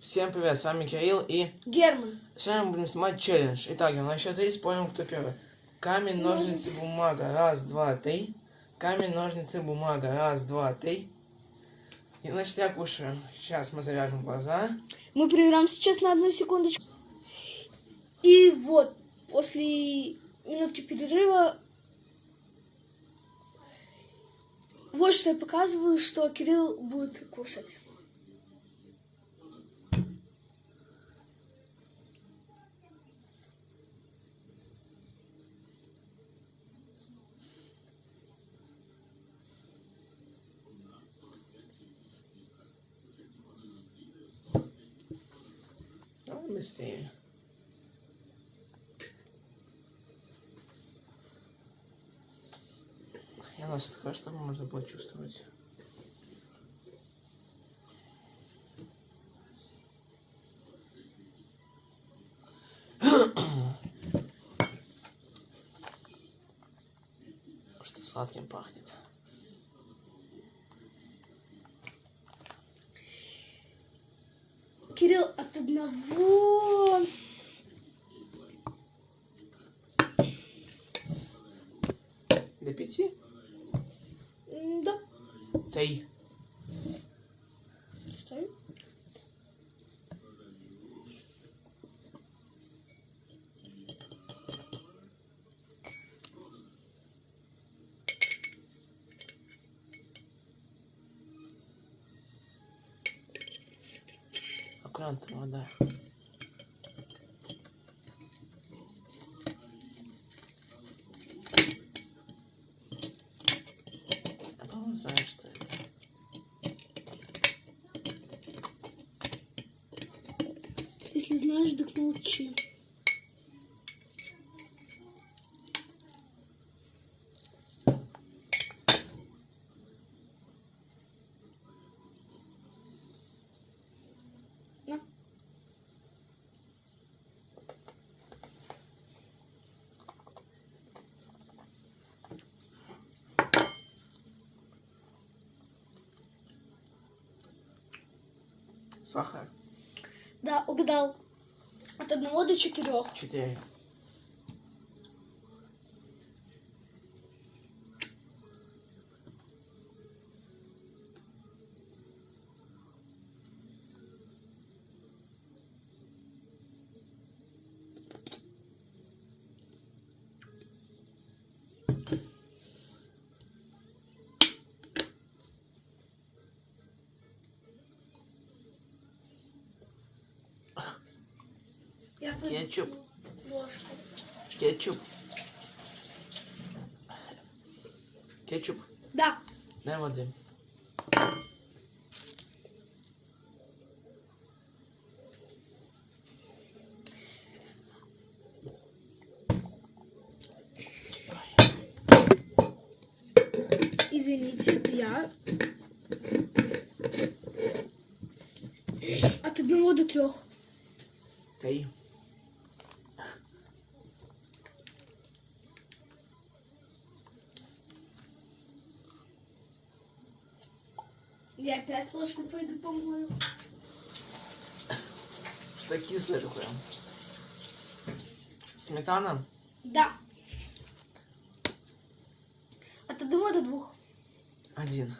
Всем привет, с вами Кирилл и Герман. сегодня мы будем снимать челлендж. Итак, на счет три спорим, кто первый. Камень, ножницы, бумага. Раз, два, три. Камень, ножницы, бумага. Раз, два, три. И значит я кушаю. Сейчас мы завяжем глаза. Мы прервем сейчас на одну секундочку. И вот, после минутки перерыва, вот что я показываю, что Кирилл будет кушать. Давай быстрее. Я нас такое, чтобы можно было чувствовать. Что сладким пахнет. Кирилл от одного... До пяти? Да. Три. Аккуратно, вода. Если знаешь, так молчи. Сахар. Да, угадал. От одного до четырех. Четыре. Кетчуп. Кетчуп. Кетчуп. Да. Дай воды. Извините, это я. От одного до трех. Три. Я опять ложку пойду помою. Кислое такое? Сметана? Да. От одного до двух. Один.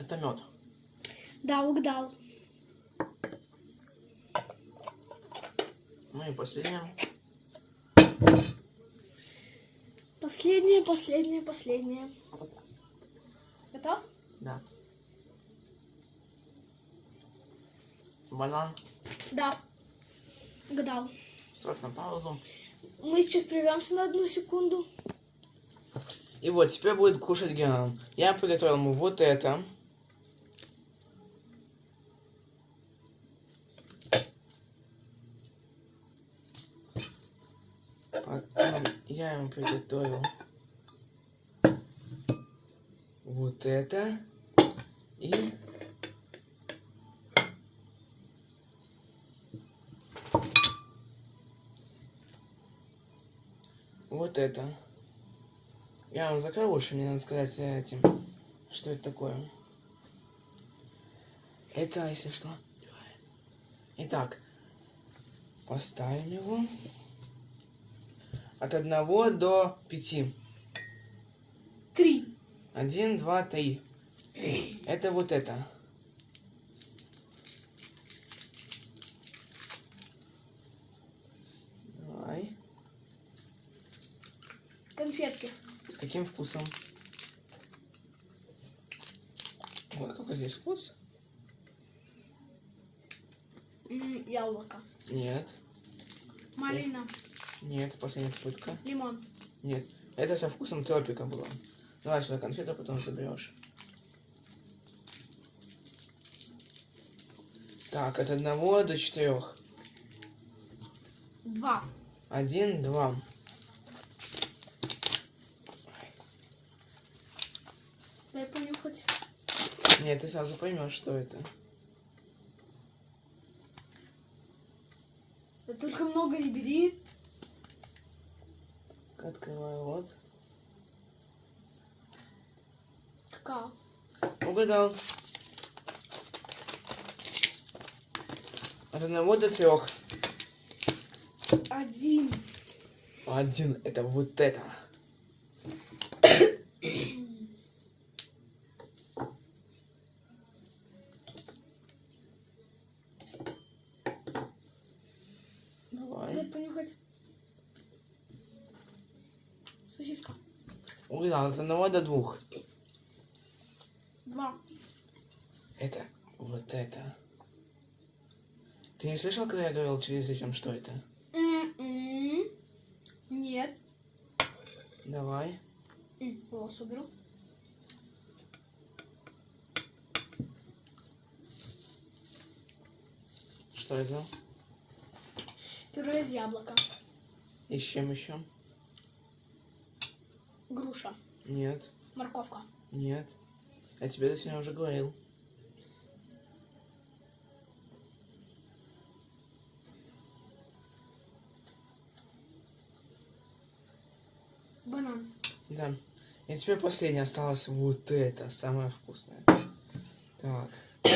Это мед. Да, угадал. Ну и последнее. Последнее, последнее, последнее. Готов? Да. Банан. Да. Угадал. Ставь на паузу. Мы сейчас прервемся на одну секунду. И вот, теперь будет кушать Герман. Я приготовил ему вот это. Я ему приготовил вот это и вот это. Я вам закрою уши, мне надо сказать этим, что это такое. Это, если что. Итак, поставим его от одного до пяти. Три. Один, два, три. Это вот это. Давай. Конфетки. С каким вкусом? Вот какой здесь вкус? Яблоко. Нет, Малина. нет, последняя попытка. Лимон. Нет, это со вкусом тропика было. Давай сюда конфету, потом заберешь. Так, от одного до четырех. Два. Один, два. Дай понюхать. Нет, ты сразу поймешь, что это. Да только много не бери. Угадал. От одного до трех. Один. Один это вот это. Дай Давай. понюхать. Сосиска. Угадал. От одного до двух. Два. Это вот это. Ты не слышал, когда я говорил через этим, что это? М-м. Нет. Давай. Волос уберу. Что это? Пюре из яблока. И с чем еще? Груша. Нет. Морковка. Нет. Я тебе это сегодня уже говорил. Банан. Да. И теперь последнее осталось вот это, самое вкусное. Так.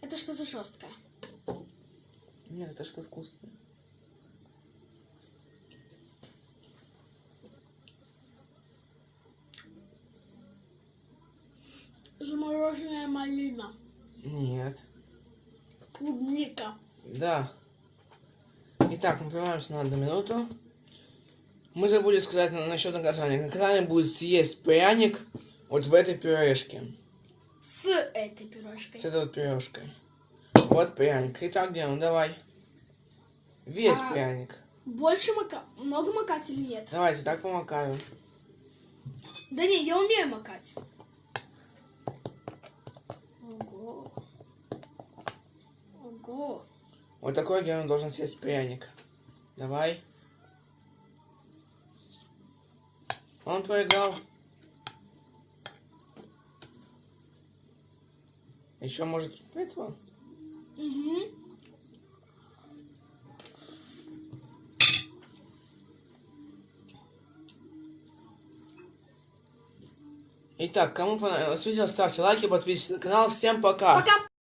Это что-то жесткое. Нет, это что вкусное. Замороженная малина. Нет. Клубника. Да. Итак, мы прерываемся на одну минуту. Мы забыли сказать на- насчет наказания. Наказание будет съесть пряник вот в этой пюрешке. С этой пюрешкой. С этой вот пюрешкой. Вот пряник. Итак, делаем, давай. Весь А. пряник. Больше мака... Много макать или нет? Давайте, так помакаю. Да не, я умею макать. Ого. Ого. Вот такой герой должен съесть пряник. Давай. Он проиграл. Еще может этого? Угу. Итак, кому понравилось видео, ставьте лайки, подписывайтесь на канал. Всем пока! Пока.